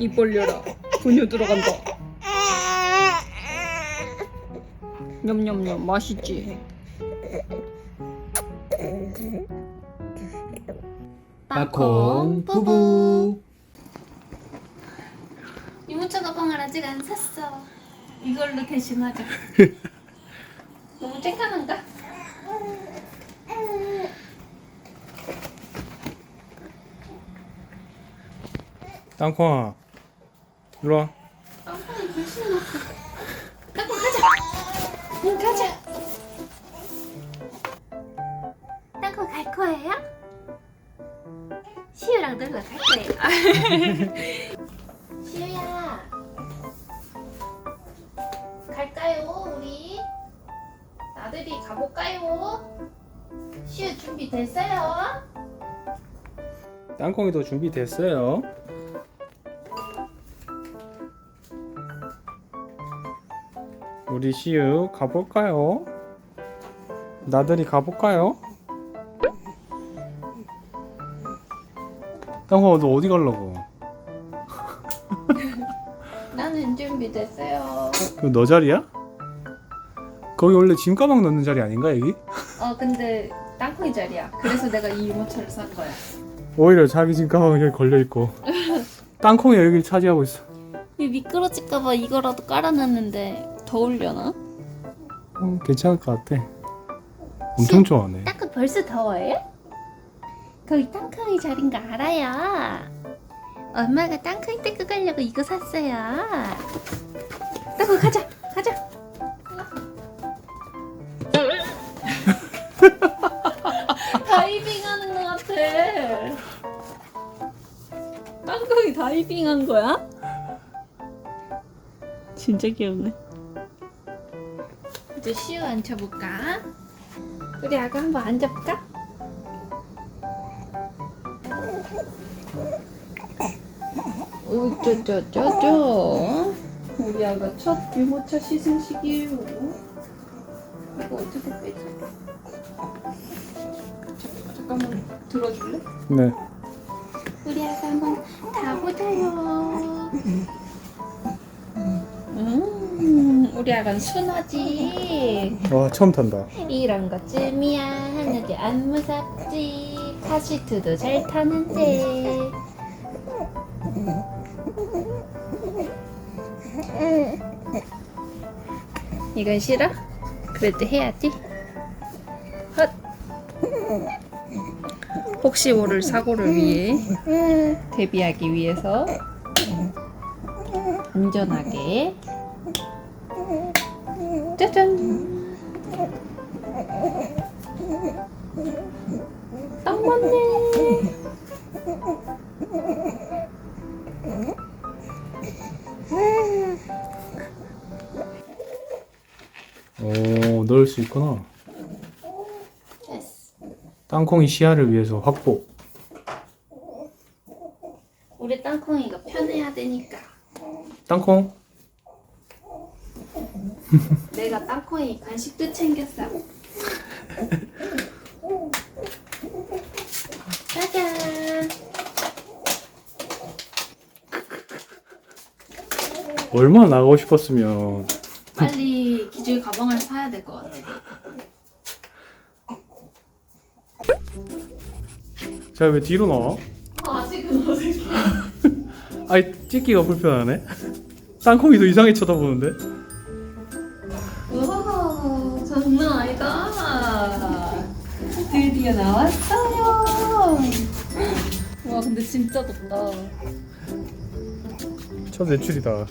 입 벌려라. 분유 들어간다. 냠냠냠 맛있지? 마콩 부부 유모차 가방을 아직 안 샀어. 이걸로 대신하자. 너무 쨍한가? 땅콩아 일로와 깜빡이 불신 놓고. 땅콩 가자. 응 가자. 땅콩 갈 거예요? 시우랑 놀러 갈 거예요. 시우야. 갈까요 우리? 나들이 가볼까요? 시우 준비됐어요? 땅콩이도 준비됐어요 우리 시우 가볼까요? 나들이 가볼까요? 땅콩아 너 어디 가려고? 나는 준비됐어요. 그너 자리야? 거기 원래 짐 가방 넣는 자리 아닌가 여기? 어 근데 땅콩이 자리야. 그래서 내가 이 유모차를 산 거야. 오히려 자기 짐 가방 여기 걸려 있고 땅콩이 여기를 차지하고 있어 이 미끄러질까봐 이거라도 깔아놨는데 더울려나? 어, 괜찮을 것 같아 엄청 좋아하네 땅콩 벌써 더워요? 거기 땅콩이 자리인 거 알아요. 엄마가 땅콩이 떼고 가려고 이거 샀어요. 땅콩 가자, 가자. 다이빙하는 것 같아. 땅콩이 다이빙한 거야? 진짜 귀엽네. 이제 시우 앉혀볼까? 우리 아가 한번 앉아볼까? 우쩌쩌쩌쩌 우리 아가 첫 유모차 시승식이에요 이거 어떻게 빼지? 잠- 잠깐만 들어줄래? 네 우리 아가 한번 가보자요 우리 아가는 순하지. 와 처음 탄다. 이런 것쯤이야. 하나도 안 무섭지. 카시트도 잘 타는데. 이건 싫어? 그래도 해야지. 헛. 혹시 모를 사고를 위해 대비하기 위해서 안전하게 짜잔 딱 맞네. 오 넣을 수 있구나 됐어. 땅콩이 시야를 위해서 확보 우리 땅콩이가 편해야 되니까. 땅콩 내가 땅콩이 간식도 챙겼어. 짜잔. 얼마나 나가고 싶었으면 빨리 기저귀 가방을 사야 될 것 같아. 자왜 뒤로 나와? 아직은 어색해. 아이 찍기가 불편하네 땅콩이도 이상하게 쳐다보는데 나왔어요. 와, 근데 진짜 덥다. 첫 외출이다 더,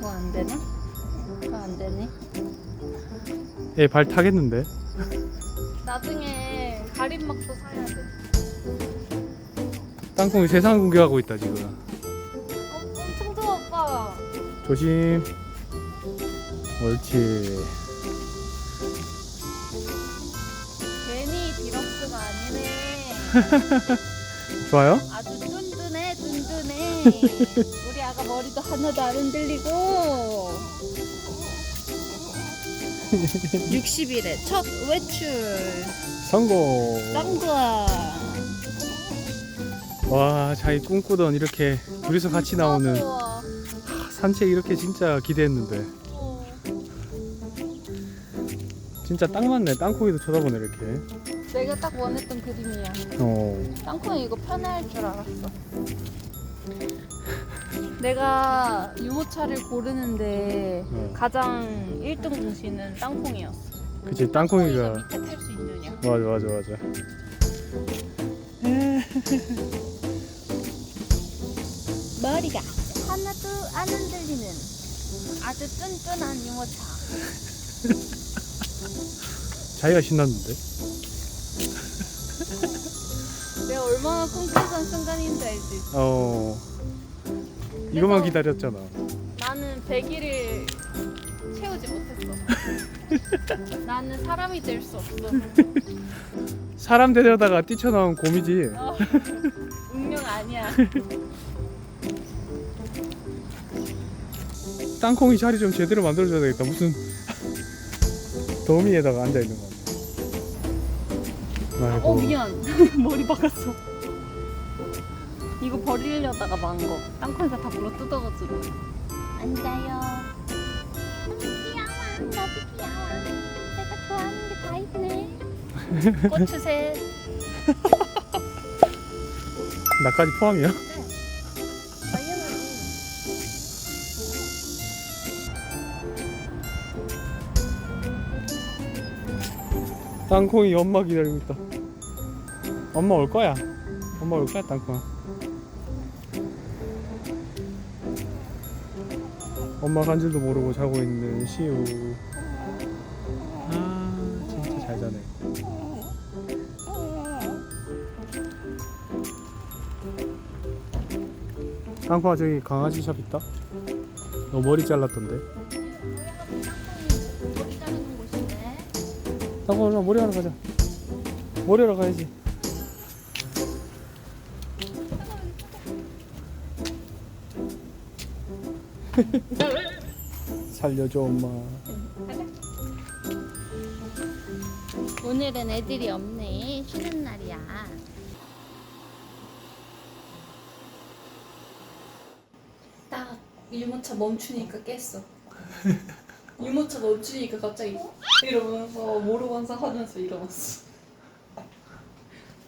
더안 되나? 더 안 되네. 얘 발 타겠는데 나중에 가림막도 사야 돼. 땅콩이 세상 구경하고 있다 지금 어, 엄청 더워, 오빠. 조심 옳지 좋아요? 아주 든든해, 든든해. 우리 아가 머리도 하나도 안 흔들리고. 60일에 첫 외출. 성공 짱구야. 와 자기 꿈꾸던 이렇게 둘이서 같이 나오는. 산책 이렇게 진짜 기대했는데 어. 진짜 딱 맞네 땅콩이도 쳐다보네 이렇게 내가 딱 원했던 그림이야. 어 땅콩이 이거 편할 줄 알았어. 내가 유모차를 고르는데 어. 가장 1등 공신은 땅콩이었어. 그치 땅콩이가 땅콩이가 밑에 탈 수 있느냐. 맞아 맞아 맞아 머리가 하나도 안 흔들리는 아주 쫀쫀한 유모차. 자기가 신났는데 내가 얼마나 꿈꾸던 순간인지 알지? 어 이거만 기다렸잖아 나는 100일을 채우지 못했어. 나는 사람이 될 수 없어. 사람 되려다가 뛰쳐나온 곰이지 어, 운명 아니야. 땅콩이 자리 좀 제대로 만들어줘야 되겠다 무슨 더미에다가 앉아 있는 거같 아 아이고 어 미안. 머리 박았어. 이거 버리려다가 망 거. 땅콩이가 다 물어 뜯어가지고. 앉아요. 귀여워. 너도 귀여워. 내가 좋아하는 게 다 있네. 고추셋. 나까지 포함이야? 땅콩이 엄마 기다리고 있다. 엄마 올 거야. 엄마 올 거야 땅콩아. 엄마 간 줄도 모르고 자고 있는 시우. 아 진짜 잘 자네. 땅콩아 저기 강아지 샵 있다? 너 머리 잘랐던데 땅콩아 얼른 머리 하러 가자 머리 하러 가야지 살려줘 엄마 오늘은 애들이 없네. 쉬는 날이야. 딱 유모차 멈추니까 깼어. 유모차 멈추니까 갑자기 이러면서 모르고 한사 하면서 일어났어.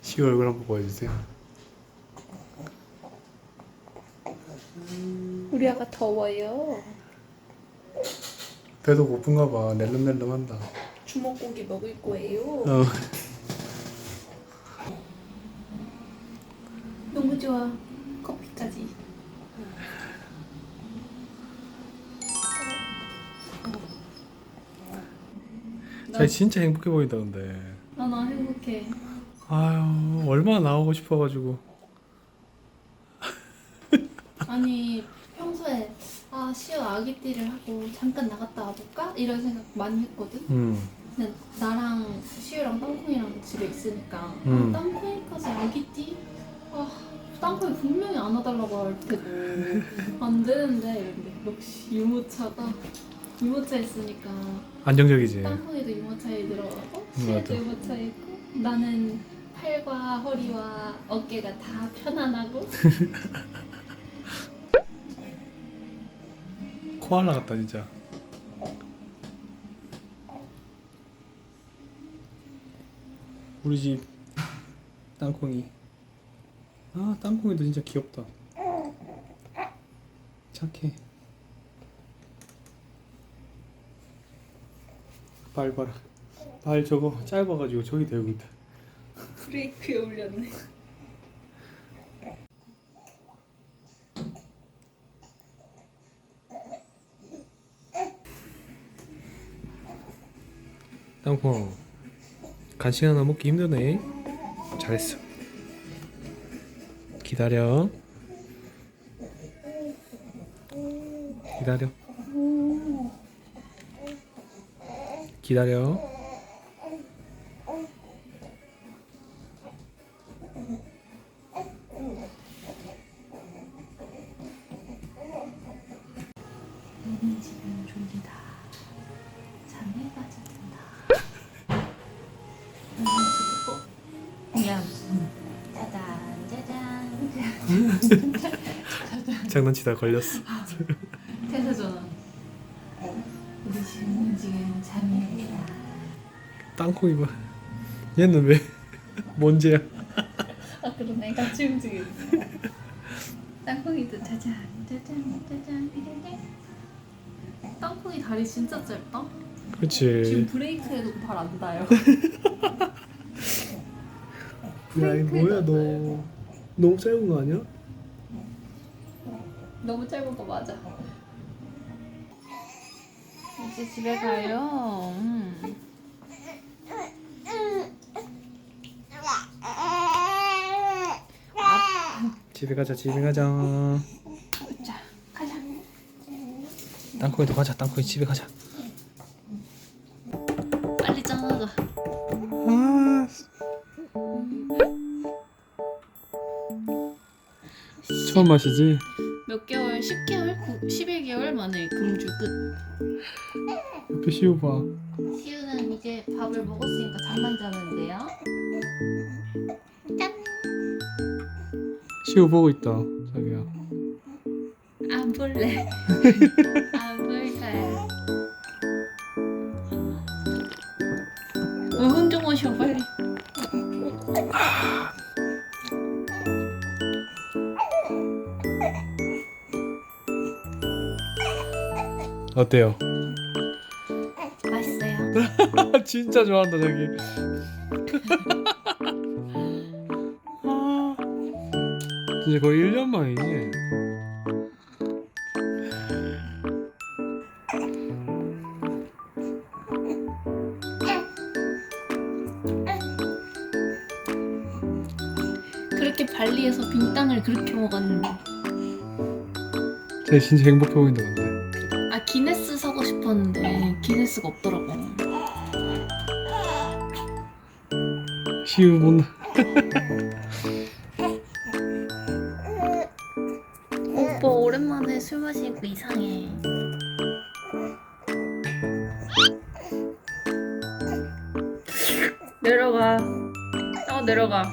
시우 얼굴 한번 보여주세요 우리 아가 더워요. 배도 고픈가 봐 낼름낼름한다 주먹고기 먹을 거예요. 어. 너무 좋아. 자기 진짜 행복해 보인다 근데 나나 행복해. 아유 얼마나 나오고 싶어가지고 아니 평소에 아 시어 아기띠를 하고 잠깐 나갔다 와볼까 이런 생각 많이 했거든. 음 근데 나랑 시우랑 땅콩이랑 집에 있으니까 음. 아, 땅콩이까지 아기띠? 아 땅콩이 분명히 안아달라고 할 테고 안 되는데 이런데 역시 유모차가 유모차 있으니까 안정적이지. 땅콩이도 유모차에 들어가고 음, 시우도 맞아. 유모차에 있고 나는 팔과 허리와 어깨가 다 편안하고 코알라 같다 진짜. 우리 집 땅콩이. 아 땅콩이도 진짜 귀엽다. 착해 발 봐라. 발 저거 짧아가지고 저기 대고 있다. 브레이크에 올렸네. 땅콩 간식 하나 먹기 힘드네. 잘했어. 기다려. 기다려 기다려 너는 지금 졸리다. 잠에 빠져든다. 너는 지금 어? 미안. 짜잔 짜잔. 장난치다 걸렸어. 땅콩이 봐. 얘는 왜 뭔지야? 아 그러네 같이 움직이고 땅콩이도 짜잔 짜잔 짜잔 이래래 땅콩이 다리 진짜 짧다 지금 그렇지. 브레이크 해도 발 안 닿아요 야, 이 뭐야 너? 너무 짧은 거 아니야? 너무 짧은 거 맞아 이제 집에 가요 음. 집에 가자, 집에 가자. 자 가자 땅콩이도 가자, 땅콩이 집에 가자. 빨리 짱나가 아, 처음 마시지? 몇 개월 10개월 9, 11개월 만에 금주 끝 옆에 시우 봐. 시우는 이제 밥을 먹었으니까 잠만 자면 돼요 짠 시우 보고 있다, 자기야. 안 볼래. 안 볼 거야. 어, 혼좀 오셔 빨리. 어때요? 맛있어요. 진짜 좋아한다, 자기. 진짜 거의 1년 만이지. 그렇게 발리에서 빈 땅을 그렇게 먹었는데. 쟤 진짜 행복해 보인다, 근데. 아 기네스 사고 싶었는데 기네스가 없더라고. 시우 못 내려가. 어 내려가.